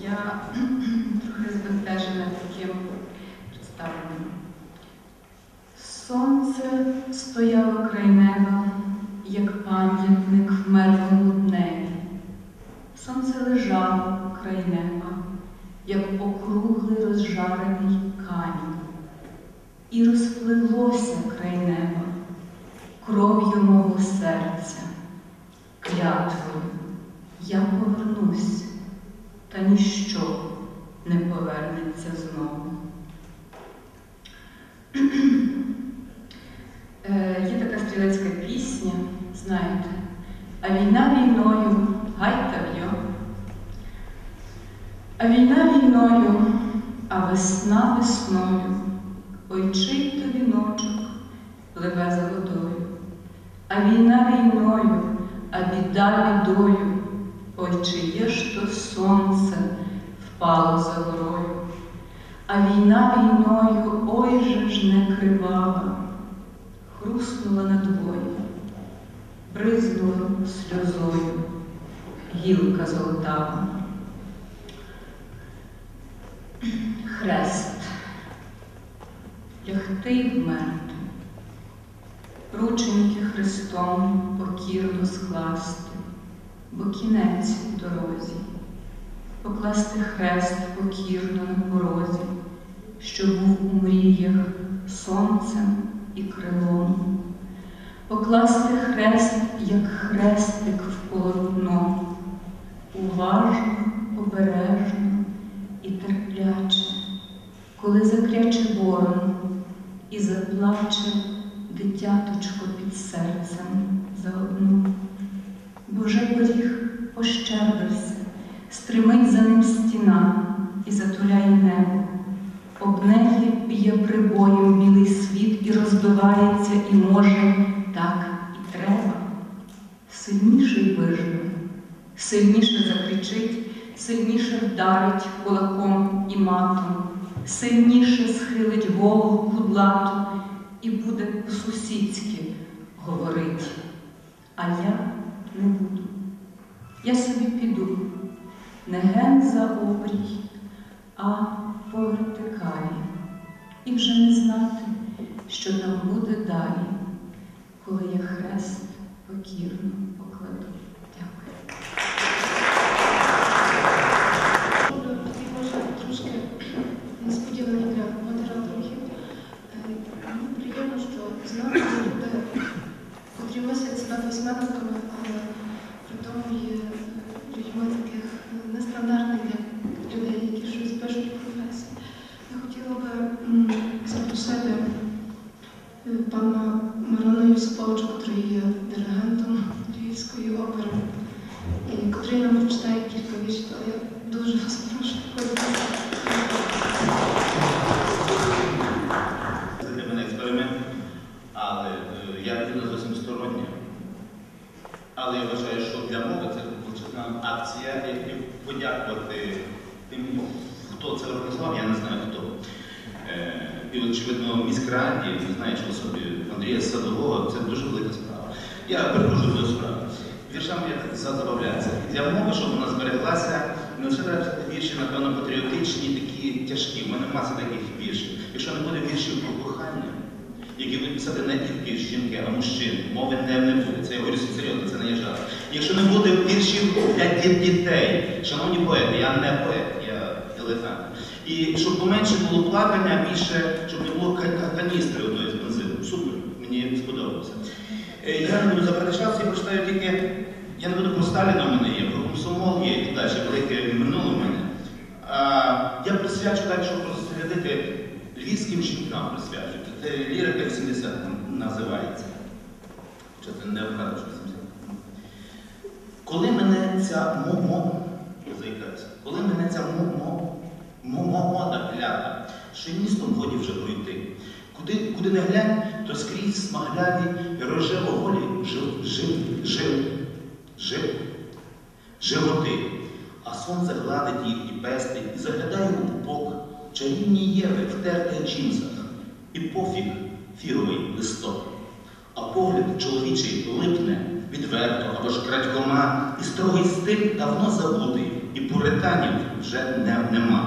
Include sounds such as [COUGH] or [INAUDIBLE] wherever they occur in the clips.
Я [CLEARS THROAT] трохи збентежена таким представленням. Сонце стояло край неба, як пам'ятник вмерлому дневі. Сонце лежало край неба, як округлий розжарений камінь, і розпливлося край неба кров'ю мого серця, клятвою. Я повернусь, та ніщо не повернеться знову. [CLEARS THROAT] Е, Є така стрілецька пісня, знаєте, а війна війною, гай та в'йо. А війна війною, а весна весною, ой чий то віночок пливе за водою. А війна війною, а біда бідою, ой чиє ж то сонце впало за горою. А війна війною, ой же ж не кривава, хруснула надвоє, бризнула сльозою гілка золотава. Хрест, лягти вмерти, рученьки Христом покірно скласти, бо кінець у дорозі, покласти хрест покірно на порозі, що був у мріях сонцем і крилом, покласти хрест, як хрестик в полотно, уважно, обережно і терпляче, коли закряче ворон і заплаче дитяточко під серцем і так і треба. Сильніший виживе, сильніше закричить, сильніше вдарить кулаком і матом, сильніше схилить голову кудлату і буде по-сусідськи говорить. А я не буду. Я собі піду не ген за обрій, а по вертикалі. І вже не знати, що там буде далі, коли я хрест покірно покладу. Дякую. Е, письменниками, але при тому є людьми таких нестандартних для людей, які щось пишуть професії. Я хотіла би запросити е, пана Мирона Юсиповича, який є диригентом Львівської опери, і котрий нам прочитає кілька віршів, але я дуже вас прошу. Це для мене експеримент, але е, я людина зовсім стороння. Але я вважаю, що для мови це величезна акція, я хотів подякувати тим, ну, хто це організував, я не знаю хто. Е, І очевидно, міськраді, не знаю, чи особі Андрія Садового, це дуже велика справа. Я переходжу до справи. Віршами я забавляюся. Для мови, щоб вона збереглася, не лише вірші, напевно, патріотичні, такі тяжкі. У мене маса таких віршів. Якщо не буде віршів про кохання, які будуть писати не тільки жінки, а мужчини, мови не, не буде. Це я говорю серйозно, це не є жарт. Якщо не буде віршів для дітей, шановні поети, я не поет, я дилетант. І щоб поменше було плакання, більше, щоб не було ка- ка- каністри одної з бензину. Супер, мені сподобалося. Я не буду забирати я прочитаю тільки, я не буду про Сталіна в мене є, про комсомол є і далі, велике минуле в мене. Я присвячу так, щоб розглядати львівським жінкам присвячую. Це лірика 80 називається. Хоча це не вгадаю, що 80. Коли мене ця мо-мо, коли мене ця клята, що містом годі вже пройти. Куди, куди не глянь, то скрізь смагляві і рожево-голі жив, жив, жив, жив, животи. А сонце гладить і пестить, і заглядає у пупок чарівні єви в тертих джинсах, і пофіг фіровий листок. А погляд чоловічий липне відверто або ж крадькома, і строгий стиль давно забутий, і пуританів вже не, нема.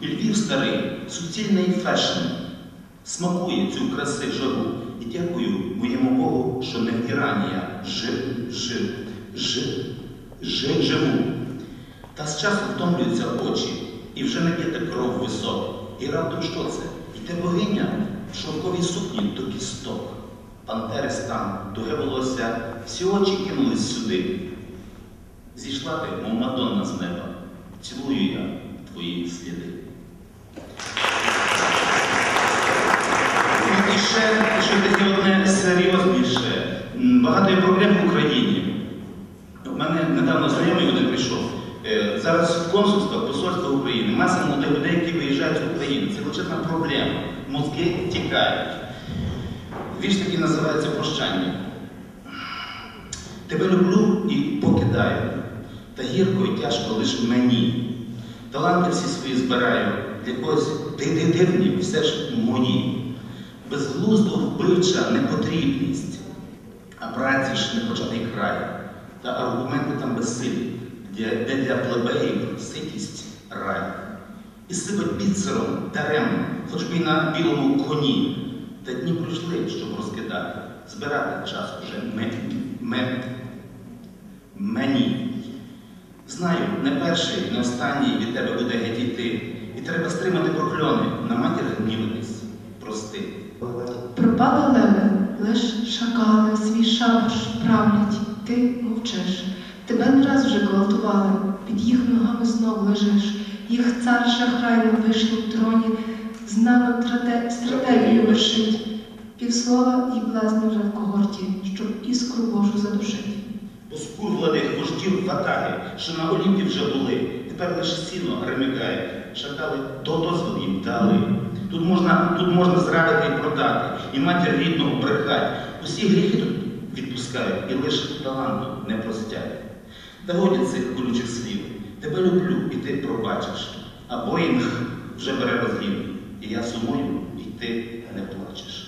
І Львів старий, суцільний фешн, смакує цю краси жару. І дякую моєму Богу, що не в Ірані я жив, жив, жив, жив, живу. Та з часом втомлюються очі, і вже не б'єте кров висок. І раптом що це? Йде богиня в шовковій сукні до кісток. Пантери стан, туге волосся, всі очі кинулись сюди. Зійшла ти, мов Мадонна з неба, цілую я твої сліди. Серйозніше. Багато є проблем в Україні. У мене недавно знайомий один прийшов. Е, Зараз в консульствах, посольствах України маса молодих людей, які виїжджають з України. Це величезна проблема. Мозки тікають. Вірш такий називається прощання. Тебе люблю і покидаю, та гірко і тяжко лиш мені. Таланти всі свої збираю, для когось ти дивні, все ж мої. Безглуздо вбивча непотрібність, а праці ж непочатий край, та аргументи там безсилі, де, де для плебеїв ситість рай. І сипать бісером даремно, хоч би й на білому коні. Та дні пройшли, щоб розкидати, збирати час уже ме, ме, мені. Знаю, не перший, не останній від тебе буде геть. І треба стримати прокльони, на матір гнівитись. Прости. Пропали леви, лиш шакали, свій шабаш правлять, ти мовчиш. Тебе не раз вже гвалтували, під їх ногами знов лежиш. Їх цар шахрай на вишнім троні, з нами стратегію вершить. Півслова і блазни вже в когорті, щоб іскру Божу задушить. Поскурвлених вождів ватаги, що на Олімпі вже були, тепер лише сіно ремикають. Шакали то дозвіл їм дали. Тут можна, тут можна зрадити і продати, і матір рідного брехати. Усі гріхи тут відпускають, і лише таланту не простять. Та годі цих колючих слів. Тебе люблю, і ти пробачиш. А Боїнг вже бере розгін. І я сумую, і ти не плачеш.